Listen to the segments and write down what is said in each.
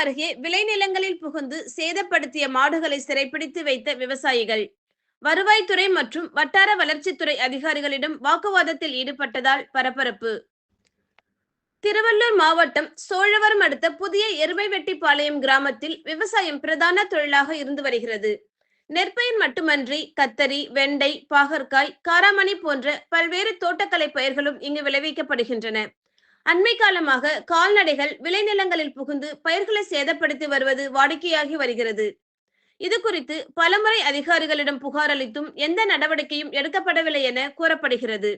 அருகே விளைநிலங்களில் புகுந்து சேதப்படுத்திய மாடுகளை சிறைப்பிடித்து வைத்த விவசாயிகள். வருவாய்த்துறை மற்றும் வட்டார வளர்ச்சித்துறை அதிகாரிகளிடம் வாக்குவாதத்தில் ஈடுபட்டதால் பரபரப்பு. திருவள்ளூர் மாவட்டம் சோழவரம் அடுத்த புதிய எருமைவெட்டிப்பாளையம் கிராமத்தில் விவசாயம் பிரதான தொழிலாக இருந்து வருகிறது. நெற்பயிர் மட்டுமன்றி கத்தரி வெண்டை பாகற்காய் காராமணி போன்ற பல்வேறு தோட்டக்கலை பயிர்களும் இங்கு விளைவிக்கப்படுகின்றன. அண்மை காலமாக கால்நடைகள் விளைநிலங்களில் புகுந்து பயிர்களை சேதப்படுத்தி வருவது வாடிக்கையாகி வருகிறது. இது குறித்து பலமுறை அதிகாரிகளிடம் புகார் அளித்தும் எந்த நடவடிக்கையும் எடுக்கப்படவில்லை என கூறப்படுகிறது.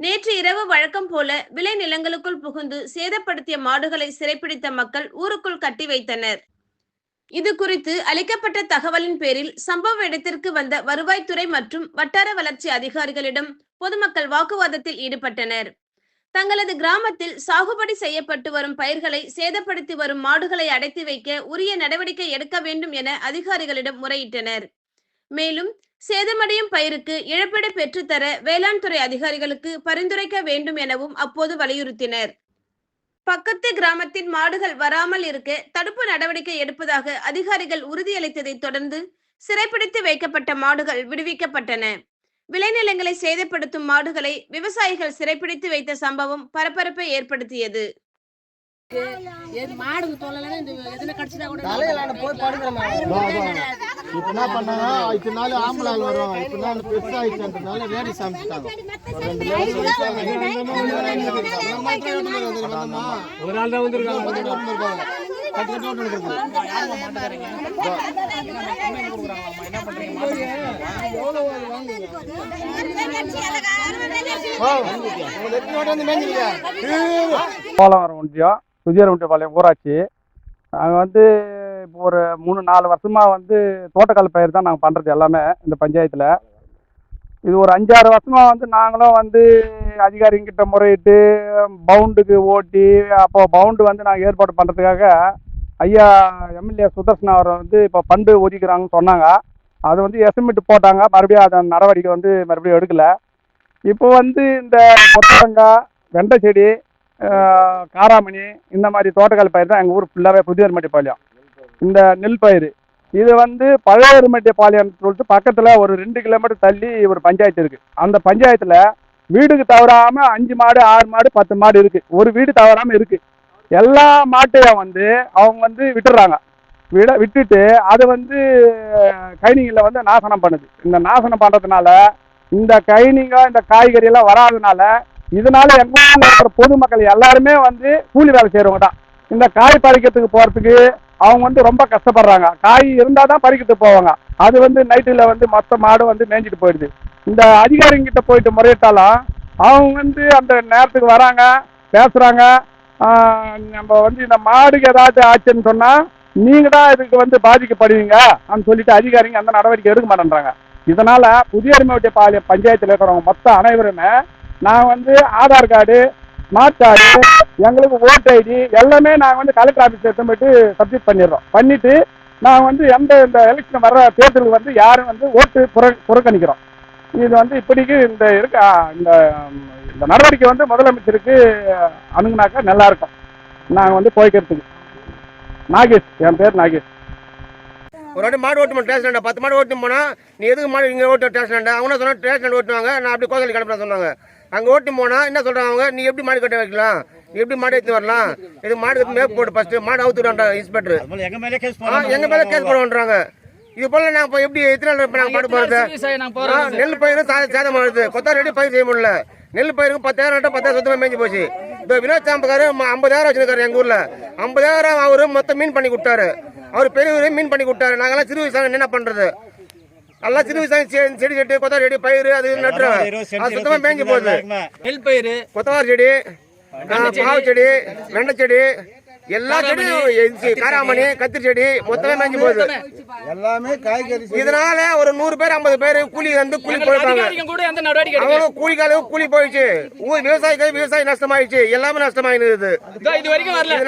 நேற்று இரவு வழக்கம் போல விளைநிலங்களுக்குள் புகுந்து சேதப்படுத்திய மாடுகளை சிறைப்பிடித்த மக்கள் ஊருக்குள் கட்டி வைத்தனர். இது குறித்து அளிக்கப்பட்ட தகவலின் பேரில் சம்பவ இடத்திற்கு வந்த வருவாய்த்துறை மற்றும் வட்டார வளர்ச்சி அதிகாரிகளிடம் பொதுமக்கள் வாக்குவாதத்தில் ஈடுபட்டனர். தங்களது கிராமத்தில் சாகுபடி செய்யப்பட்டு வரும் பயிர்களை சேதப்படுத்தி வரும் மாடுகளை அடைத்து வைக்க உரிய நடவடிக்கை எடுக்க வேண்டும் என அதிகாரிகளிடம் முறையிட்டனர். மேலும் சேதமடையும் பயிருக்கு இழப்பீடு பெற்றுத்தர வேளாண் துறை அதிகாரிகளுக்கு பரிந்துரைக்க வேண்டும் எனவும் அப்போது வலியுறுத்தினர். பக்கத்து கிராமத்தின் மாடுகள் வராமல் இருக்க தடுப்பு நடவடிக்கை எடுப்பதாக அதிகாரிகள் உறுதியளித்ததைத் தொடர்ந்து சிறைப்பிடித்து வைக்கப்பட்ட மாடுகள் விடுவிக்கப்பட்டன. விளைநிலங்களை சேதப்படுத்தும் மாடுகளை விவசாயிகள் சிறைப்பிடித்து வைத்த சம்பவம் பரபரப்பை ஏற்படுத்தியது. இப்போ என்ன பண்ணாங்க இத்தனை நாள் ஆம்பளை ஆள் வரும். இப்போ நாள் பெருசாகிட்டதுனால வேடி சமைச்சிட்டாங்க. ஒரு ரெண்டு நாள் சொல்லிட்டாங்க. அப்புறம் மாத்திரம் எடுத்துட்டு வந்து வந்தோமா? ஒரு நாள் தான் வந்திருக்காங்க வந்து போலவரம் ஒன்றியம் சுஜியரமுட்டிபாளையம் ஊராட்சி. நாங்கள் வந்து இப்போ ஒரு மூணு நாலு வருஷமாக வந்து தோட்டக்கல் பயிர் தான் நாங்கள் பண்ணுறது எல்லாமே இந்த பஞ்சாயத்தில். இது ஒரு அஞ்சாறு வருஷமாக வந்து நாங்களும் வந்து அதிகாரிங்கிட்ட முறையிட்டு பவுண்டுக்கு ஓட்டி அப்போ பவுண்டு வந்து நாங்கள் ஏற்பாடு பண்ணுறதுக்காக ஐயா எம்எல்ஏ சுதர்சன் அவர் வந்து இப்போ ஃபண்டு ஒதுக்கிறாங்கன்னு சொன்னாங்க. அது வந்து எஸ்டிமேட் போட்டாங்க. மறுபடியும் அதன் நடவடிக்கை வந்து மறுபடியும் எடுக்கலை. இப்போ வந்து இந்த கொத்தரங்காய் வெண்டை செடி காராமணி இந்த மாதிரி தோட்டக்கால் பயிர் தான் எங்கள் ஊர் ஃபுல்லாகவே புதிய மாட்டைப்பாளையம் இந்த நெல் பயிர் இது வந்து பழைய மட்டியப்பாளையம்னு சொல்லிட்டு பக்கத்தில் ஒரு ரெண்டு கிலோமீட்டர் தள்ளி ஒரு பஞ்சாயத்து இருக்குது அந்த பஞ்சாயத்தில் வீடுக்கு தவறாமல் அஞ்சு மாடு ஆறு மாடு பத்து மாடு இருக்குது ஒரு வீடு தவறாமல் இருக்குது எல்லா மாட்டையும் வந்து அவங்க வந்து விட்டுறாங்க விட விட்டுட்டு அது வந்து கைனிங்கில் வந்து நாசனம் பண்ணுது. இந்த நாசனம் பண்ணுறதுனால இந்த கைனிங்க இந்த காய்கறி எல்லாம் வராதனால இதனால எங்கள் இருக்கிற பொதுமக்கள் எல்லாருமே வந்து கூலி வேலை செய்கிறவங்க தான். இந்த காய் பறிக்கிறதுக்கு போகிறதுக்கு அவங்க வந்து ரொம்ப கஷ்டப்படுறாங்க. காய் இருந்தால் தான் பறிக்கிறதுக்கு போவாங்க. அது வந்து நைட்டில் வந்து மொத்த மாடு வந்து மேய்ஞ்சிட்டு போயிடுது. இந்த அதிகாரிங்கிட்ட போயிட்டு முறையிட்டாலும் அவங்க வந்து அந்த நேரத்துக்கு வராங்க பேசுகிறாங்க நம்ம வந்து இந்த மாடுக்கு ஏதாச்சும் ஆச்சுன்னு சொன்னால் நீங்க தான் இதுக்கு வந்து பாதிக்கப்படுவீங்க அப்படின்னு சொல்லிட்டு அதிகாரிங்க அந்த நடவடிக்கை எடுக்க மாட்டேன்றாங்க. இதனால புதிய அருமைவட்டி பாளையம் பஞ்சாயத்தில் இருக்கிறவங்க மொத்தம் அனைவருமே நான் வந்து ஆதார் கார்டு ஸ்மார்ட் கார்டு எங்களுக்கு ஓட் ஐடி எல்லாமே நாங்கள் வந்து கலெக்டர் ஆஃபீஸ் எடுத்து போயிட்டு சப்மிட் பண்ணிடுறோம். பண்ணிட்டு நாங்கள் வந்து எந்த இந்த எலெக்ஷன் வர்ற தேர்தலுக்கு வந்து யாரும் வந்து ஓட்டு புற புறக்கணிக்கிறோம். இது வந்து இப்படிக்கு இந்த இருக்க இந்த இந்த நடவடிக்கை வந்து முதலமைச்சருக்கு அணுகுனாக்கா நல்லா இருக்கும். நாங்கள் வந்து போய்க்கிறதுக்கு. நாகேஷ் என் பேர் நாகேஷ். ஒரு வாட்டி மாடு ஓட்டு ஸ்டேஷன் பத்து மாடு ஓட்டு போனா நீ எதுக்கு மாடு இங்கே ஓட்டு ஸ்டேஷன் அவங்க சொன்னா ஸ்டேஷன் ஓட்டுவாங்க நான் அப்படி கோதலி கிளம்புறேன் சொன்னாங்க. அங்கே ஓட்டி போனா என்ன சொல்றாங்க அவங்க? நீ எப்படி மாடு கட்ட வைக்கலாம்? நீ எப்படி மாடு எடுத்து வரலாம்? இது மாடு எடுத்து மேப் போட்டு ஃபர்ஸ்ட் மாடு அவுத்துறாங்க இன்ஸ்பெக்டர் எங்க மேலே கேஸ் ஆ எங்க மேல கேஸ் போடுறாங்க இது போல நாங்க இப்போ எப்படி எத்தனை நாள் இப்ப நாங்க பாட்டு போறது ஆ, நெல் பயிரும் சா- சேதம் ஆகுது கொத்தா ரெடி பயிர் செய்ய முடியல. நெல் பயிருக்கு பத்தாயிரம் பத்தாயிரம் சுத்தமா மேய்ஞ்சி போச்சு. இந்த வினோத் சாம்பக்காரு ஐம்பதாயிரம் வச்சிருக்காரு எங்க ஊர்ல. ஐம்பதாயிரம் அவரு மொத்தம் மீன் பண்ணி கொடுத்தாரு. அவர் பெரியவரே மீன் பண்ணி கொடுத்தாரு. நாங்கெல்லாம் சிறு விவசாயம் என்ன பண்றது? எல்லாம் சிறு விவசாயம் செ- செடி செடி கொத்தா செடி பயிர் அது நட்டுறோம் அது சுத்தமா மேய்ஞ்சி போகுது. நெல் பயிர் கொத்தவாரி செடி. மாவு செடி வெண்டை செடி எல்லா செடியும் காராமணி கத்திரி செடி மொத்தமே மேய்ஞ்சி போகுது. எல்லாமே காய்கறி இதனால ஒரு நூறு பேர் ஐம்பது பேர் கூலி வந்து கூலி போயிருக்காங்க அவங்களும் கூலிக்காலும் கூலி போயிடுச்சு. ஊர் விவசாயிக்கு விவசாயம் நஷ்டமாயிடுச்சு. எல்லாமே நஷ்டமாயிடுது இது வரைக்கும் வரல.